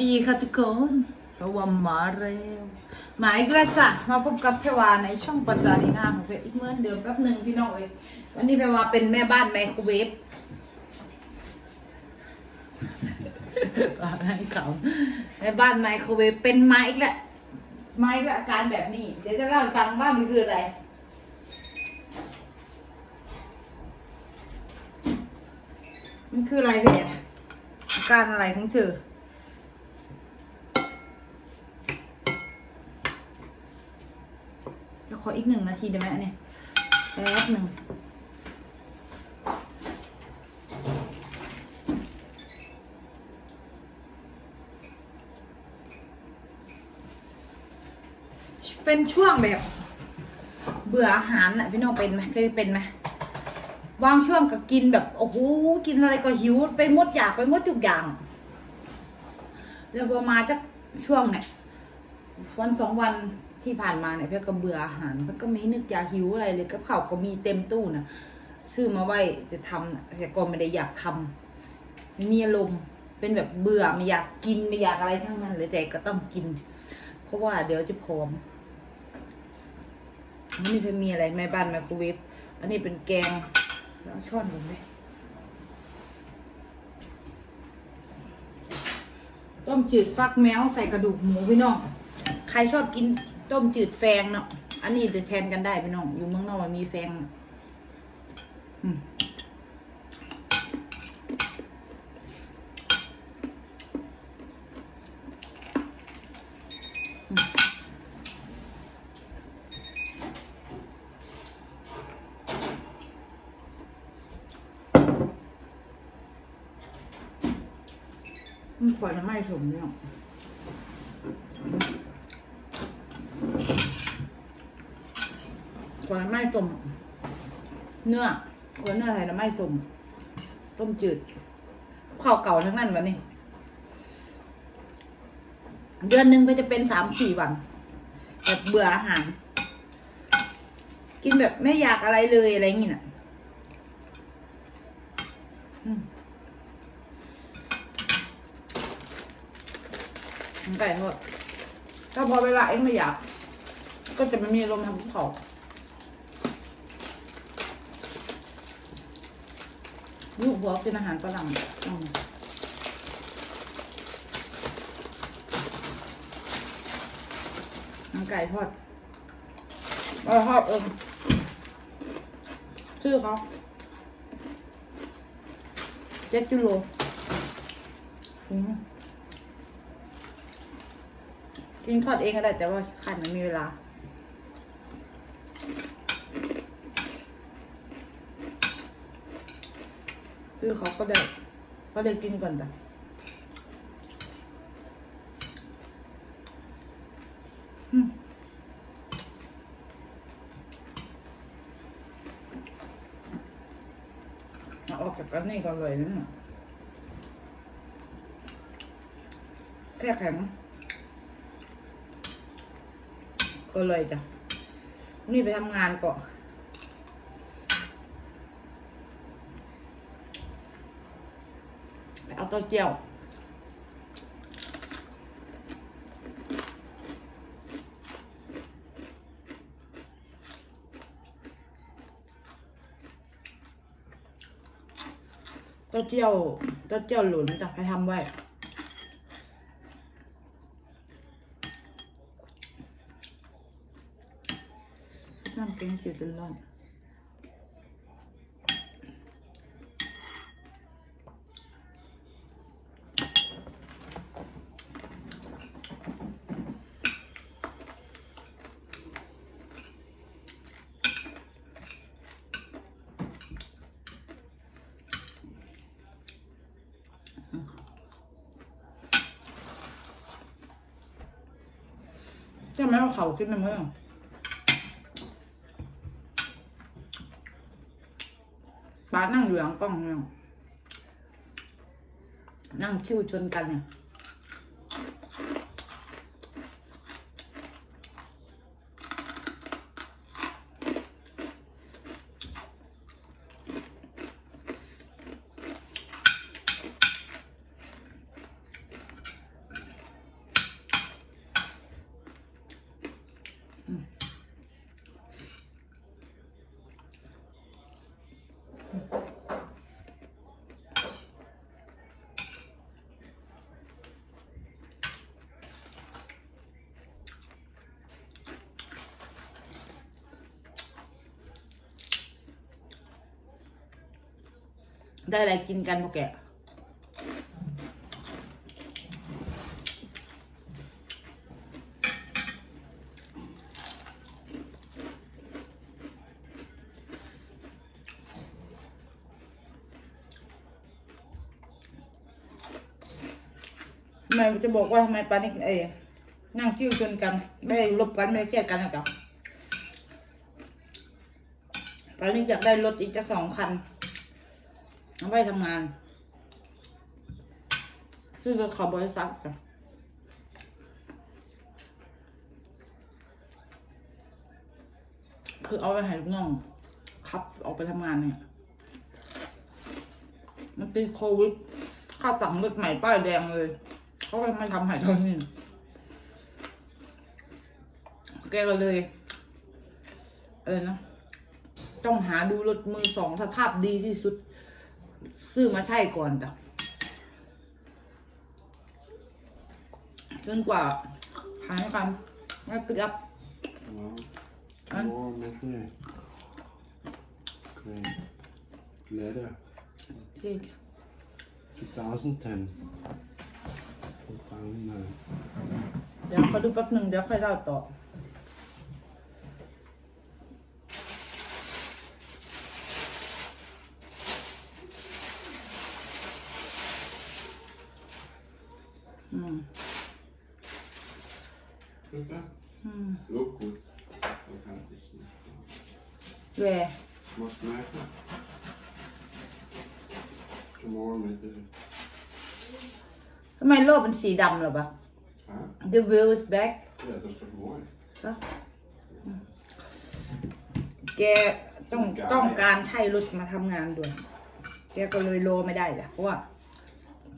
ฮัลโหลสวัสดีค่ะทุกคนระวังมาเร็วมาอีกแล้วจ้ะมาพบกับเพวาในช่องปัจจานีนาของเพอีกเหมื่อนเดิมแป๊บหนึ่งพี่น้องเอ้ยวันนี้เพวาเป็นแม่บ้านไมโครเวฟอะไรเขาแม่บ้านไมโครเวฟเป็นไม้อีกแล้วไม้กแล้วอาการแบบนี้ เดี๋ยวจะเล่าให้ฟังว่ามันคืออะไรมันคืออะไรพี่อาการอะไรของเธอ จะขออีกหนึ่งนาทีได้ไหมเนี่ยแป๊บหนึ่งเป็นช่วงแบบ เบื่ออาหารน่ะพี่น้องเป็นไหมเคยเป็นไหมวางช่วงก็กินแบบโอ้โหกินอะไรก็หิวไปหมดอยากไปหมดทุกอย่าง แล้วพอมาจากช่วงเนี่ยวันสองวัน ที่ผ่านมาเนี่ยเพื่อก็เบื่ออาหารเพื่อก็ไม่นึกอยากหิวอะไรเลยกับข้าวก็มีเต็มตู้นะซื้อมาไว้จะทำนะแต่ก็ไม่ได้อยากทำไม่มีอารมณ์เป็นแบบเบื่อไม่อยากกินไม่อยากอะไรทั้งนั้นเลยแต่ก็ต้องกิน เพราะว่าเดี๋ยวจะผอมอันนี้เพื่มีอะไรแม่บ้านไมโครเวฟอันนี้เป็นแกงแล้วช้อนลงไปต้มจืดฟักแมวใส่กระดูกหมูพี่น้อง ใครชอบกิน ต้มจืดแฟงเนาะ อันนี้จะแทนกันได้พี่น้อง อยู่เมืองนอกมันมีแฟงอืมอืมมันขวดน้ำไม่สมเนี่ย ขวดน้ำไม่สมเนื้อขวดเนื้อไทยน้ำไม่สมต้มจืดข้าวเก่าทั้งนั้นวันนี้ เดือนหนึ่งไปจะเป็นสามสี่วันแบบเบื่ออาหาร กินแบบไม่อยากอะไรเลยอะไรอย่างงี้น่ะไก่ทอดถ้าพอเวลาเองไม่อยาก ก็จะไม่มีลมทำกับเขา ลูกหัวกินอาหารฝรั่งอืมน้ำไก่ทอดเราทอดเองชื่อเขาเจ็ดกิโลอืมกินทอดเองก็ได้แต่ว่าขันไม่มีเวลา ซื้อเขาก็ได้ก็ได้กินก่อนจ้ะอืมออกจากกันนี่ก็เลยนะแค่แข็งก็เลยจ้ะนี่ไปทำงานก่อน ไป เต้าเจี้ยวเต้าเจี้ยวเต้าเจี้ยวหลุนจะไปทำไว้น้ำแกงจืดร้อน ไม่เอาเขาขึ้นมาเมื่อป้านั่งอยู่หลังกล้องเนี่ยนั่งคิวชนกันเนี่ย ได้อะไรกินกันพวกแกทำไมจะบอกว่าทำไมปานี่เอ้นั่งคิ้วชนกันไม่ได้ลบกันไม่ได้เครียดกันนะครับปานี่อยากได้รถอีกจะสองคัน เอาไปทำงานซื้อรถเขอบริษัทจ้ะคือเอาไปให้ลูกน้องขับออกไปทำงานเนี่ย มันติดโควิดข้าสั่งรถใหม่ป้ายแดงเลย เขาก็ไม่ทำให้ตอนนี้แกก็เลยอะไรนะ ต้องหาดูรถมือสองสภาพดีที่สุด ซื้อมาใช่ก่อนจ้ะจนกว่าหายกันไม่ปิดอัพ Ja. Tomorrow midnight. Great. Letter ที่ 2010. From Bangladesh. เดี๋ยวเขาดูแป๊บหนึ่งเดี๋ยวค่อยเล่าต่ออืม Look that. อืม Look good. I can't see. แหว Must matter. Tomorrow midnight. ทำไมโลกเป็นสีดำเหรอปะ Huh? The wheel is back Ja, dat is toch mooi? แกต้องต้องการใช้รถมาทำงานด่วน แกก็เลยโลไม่ได้จ้ะเพราะว่า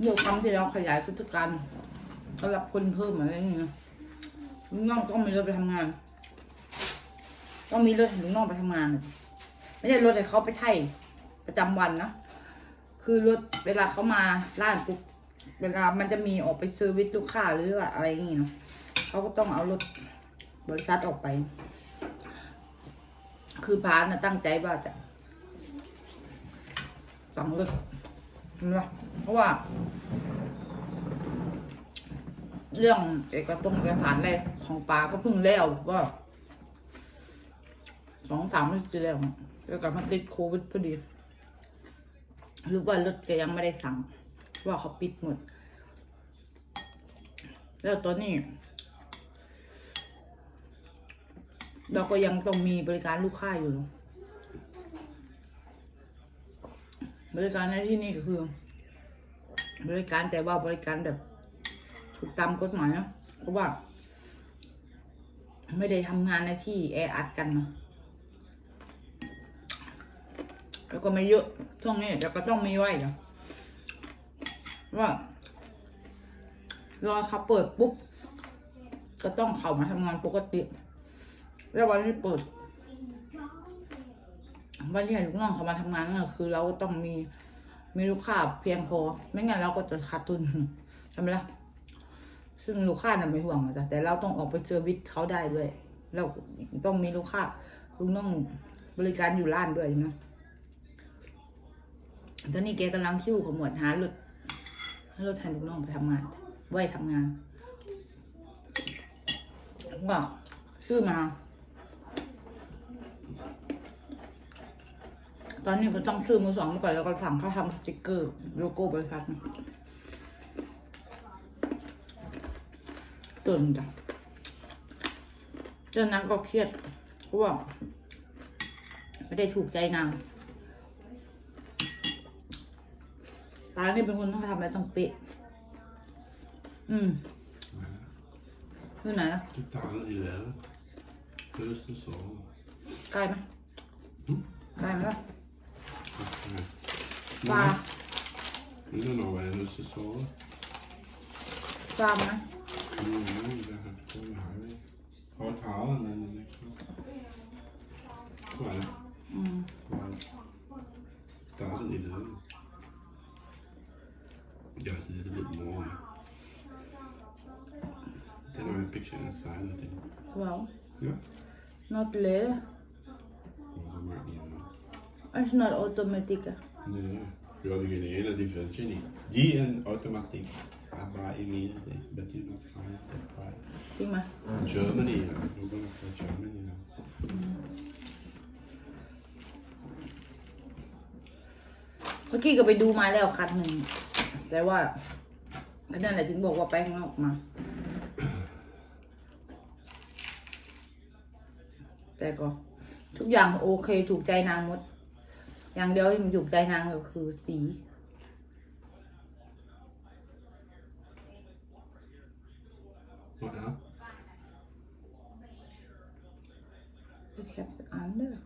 เมื่อครั้งที่เราขยายกิจการก็รับคนเพิ่มอะไรอย่างเงี้ย ลุงน้องต้องมีรถไปทำงาน ต้องมีรถให้ลุงน้องไปทำงาน ไม่ใช่รถให้เขาไปใช้ประจำวันนะ คือรถเวลาเขามาร้านปุ๊บเวลามันจะมีออกไปเซอร์วิสลูกค้าหรือว่าอะไรอย่างงี้เนาะเขาก็ต้องเอารถบริษัทออกไป คือพานนะตั้งใจว่าจะสั่งรถนะเพราะว่า เรื่องเอกตรงเอกสารอะไรของปาก็เพิ่งแล้วว่าสองสามเดือนที่แล้วแล้วกลับมาติดโควิดพอดีหรือว่ารถก็ยังไม่ได้สั่ง ว่าเขาปิดหมด แล้วตอนนี้ เราก็ยังต้องมีบริการลูกค้าอยู่ บริการในที่นี่ก็คือ บริการแต่ว่าบริการแบบ ตามกฎหมายนะเพราะว่า ไม่ได้ทำงานในที่แออัดกันเนาะแล้วก็ไม่เยอะช่วงนี้แต่ก็ต้องมีไว้เดี๋ยวว่ารอเขาเปิดปุ๊บ ก็ต้องเข้ามาทำงานปกติ แล้ววันที่เปิดวันที่ให้ลูกน้องเขามาทำงานนั่นก็คือ เราต้องมีมีลูกค้าเพียงพอไม่งั้นเราก็จะขาดทุนใช่ไหมล่ะ ซึ่งลูกค้าน่ะไม่ห่วงหรอกจ้ะแต่เราต้องออกไปเซอร์วิสเขาได้ด้วย เราต้องมีลูกค้าลูกน้องบริการอยู่ร้านด้วยนะตอนนี้แกกำลังคิ้วขมวดหารถรถแทนลูกน้องไปทำงานไว้ทำงานก็ซื้อมา ตอนนี้ก็ต้องซื้อมือสองมาก่อนแล้วก็สั่งเขาทำสติกเกอร์โลโก้บริษัทนะ ตื่นจ้ะเรื่องนั้นก็เครียดเพราะว่าไม่ได้ถูกใจนางตานี่เป็นคนต้องทำอะไรต้องเป๊ะ อืมคือไหนนะ 2011. Første sove. ใกล้ไหมใกล้ไหมล่ะ Ja. ปลา Det er nok, hvad jeg er nødt til at sove. ปลาไหม Mm, det har det har vi. Højt havet, men ikke så. Så er det. อืม Der er sådan et eller andet. Jeg har siddet lidt morgen. Den er med picture inside the thing. well Ja. not later Og der mangler en. it's not automatic อะ Nej. We hadden geen ene, die vind je niet. Die en automatiek. Aber Emil, but you not find that right. จริงไหม Germany, ja. We gaan naar Germany, ja. เมื่อกี้ก็ไปดูมาแล้วคันหนึ่ง แต่ว่าก็นั่นแหละถึงบอกว่าไปข้างนอกมา แต่ก็ ทุกอย่างโอเคถูกใจนางหมด อย่างเดียวที่มันถูกใจนางก็คือสี Wat ja? Ik heb een andere.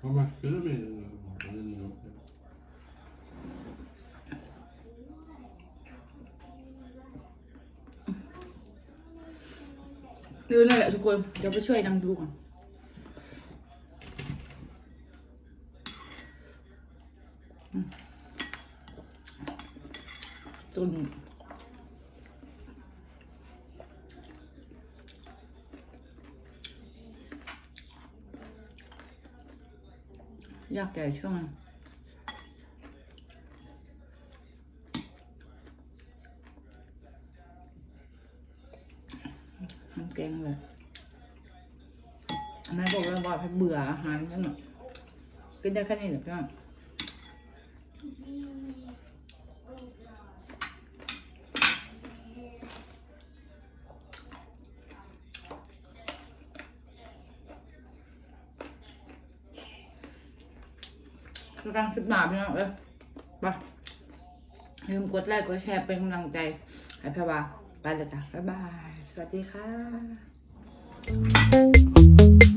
Wat mag je ermee? Dat is niet ook, ja. ดูนั่นแหละทุกคนเดี๋ ยางดูก่อนอืมจนยากใหญ่ช่วงนั้นทำแกงเลยอันนั้นบอกแล้วว่าเบื่ออาหารนั่นหรอกินได้แค่นี้หรอพี่น้อง กำลังคิดหนาพี่น้องเอ้ยไปอย่าลืมกดไลค์กดแชร์เป็นกำลังใจให้พี่วาไปเลยจ้ะบ๊ายบาย สวัสดีค่ะ